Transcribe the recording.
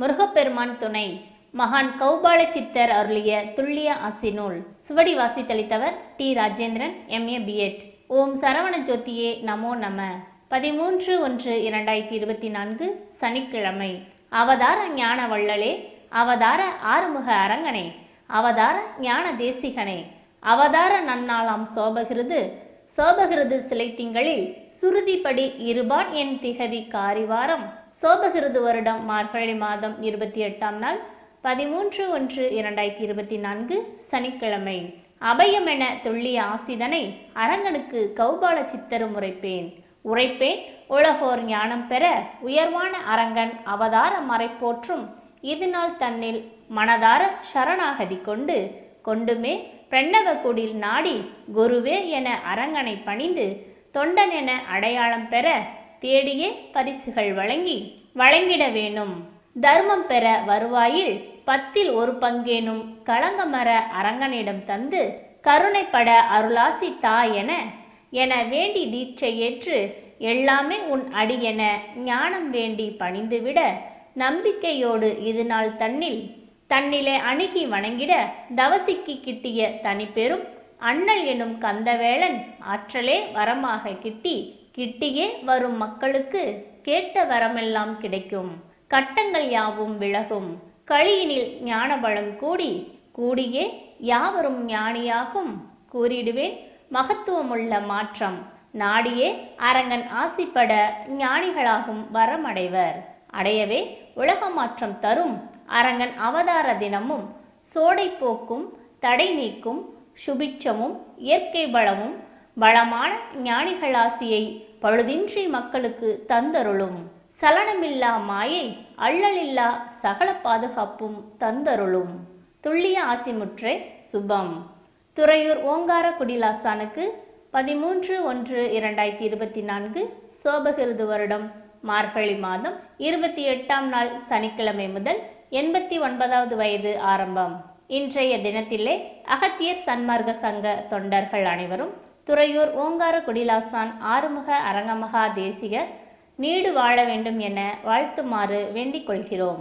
முருகப்பெருமான் துணை. மகான் கௌபால சித்தர் அருளிய துல்லிய அசிநூல் சுவடி வாசித்தளித்தவர் T Rajendran M A B Ed ஓம் சரவண ஜோதியே நமோ நம. பதிமூன்று ஒன்று இரண்டாயிரத்தி இருபத்தி நான்கு சனிக்கிழமை. அவதார ஞான வள்ளலே அவதார ஆறுமுக அரங்கனே அவதார ஞான தேசிகனே. அவதார நன்னாளாம் சோபகிருது சோபகிருது சிலை திங்களில் சுருதிப்படி இருபான் என் திகதி காரிவாரம். சோபகிருது வருடம் மார்கழி மாதம் இருபத்தி எட்டாம் நாள் பதிமூன்று ஒன்று இரண்டாயிரத்தி இருபத்தி நான்கு சனிக்கிழமை. அபயமென துள்ளிய ஆசிதனை அரங்கனுக்கு கௌபால சித்தரும் உரைப்பேன். உரைப்பேன் உலகோர் ஞானம் பெற உயர்வான அரங்கன் அவதார மறைப்போற்றும் இதுநாள் தன்னில் மனதார சரணாகதி கொண்டு கொண்டுமே பிரணவ குடில் நாடி குருவே என அரங்கனை பணிந்து தொண்டன் என அடையாளம் பெற தேடியே பரிசுகள் வழங்கி வழங்கிட வேணும் தர்மம் பெற வருவாயில் பத்தில் ஒரு பங்கேனும் களங்கமர அரங்கனிடம் தந்து கருணைப்பட அருளாசி தா என என வேண்டி தீட்சை ஏற்று எல்லாமே உன் அடி என ஞானம் வேண்டி பணிந்துவிட நம்பிக்கையோடு இது நாள் தன்னில் தன்னிலே அணுகி வணங்கிட தவசிக்கு கிட்டிய தனிப்பெரும் அண்ணல் எனும் கந்தவேளன் ஆற்றலே வரமாக கிட்டி கிட்டியே வரும் மக்களுக்கு கேட்ட வரமெல்லாம் கிடைக்கும். கட்டங்கள் யாவும் விலகும். களியினில் ஞானபலம் கூடி கூடியே யாவரும் ஞானியாகும். கூறிடுவேன் மகத்துவமுள்ள மாற்றம். நாடியே அரங்கன் ஆசிப்பட ஞானிகளாகும் வரமடைவர். அடையவே உலக மாற்றம் தரும் அரங்கன் அவதார தினமும் சோடை போக்கும் தடை நீக்கும் சுபிட்சமும் இயற்கை வளமும் வளமான ஞானிகளாசியை பழுதின்றி மக்களுக்கு தந்தருளும். சலனமில்லா மாயை அள்ளலில்லா சகல பாதுகாப்பும் தந்தருளும். துல்லிய ஆசிமுற்றே சுபம். துறையூர் ஓங்கார குடிலாசானுக்கு பதிமூன்று ஒன்று இரண்டாயிரத்தி இருபத்தி நான்கு சோபகிருது வருடம் மார்கழி மாதம் இருபத்தி எட்டாம் நாள் சனிக்கிழமை முதல் எண்பத்தி ஒன்பதாவது வயது ஆரம்பம். இன்றைய தினத்திலே அகத்தியர் சன்மார்க்க சங்க தொண்டர்கள் அனைவரும் துறையூர் ஓங்கார குடிலாசான் ஆறுமுக அரங்கமகா தேசிகர் நீடு வாழ வேண்டும் என வாழ்த்துமாறு வேண்டிக் கொள்கிறோம்.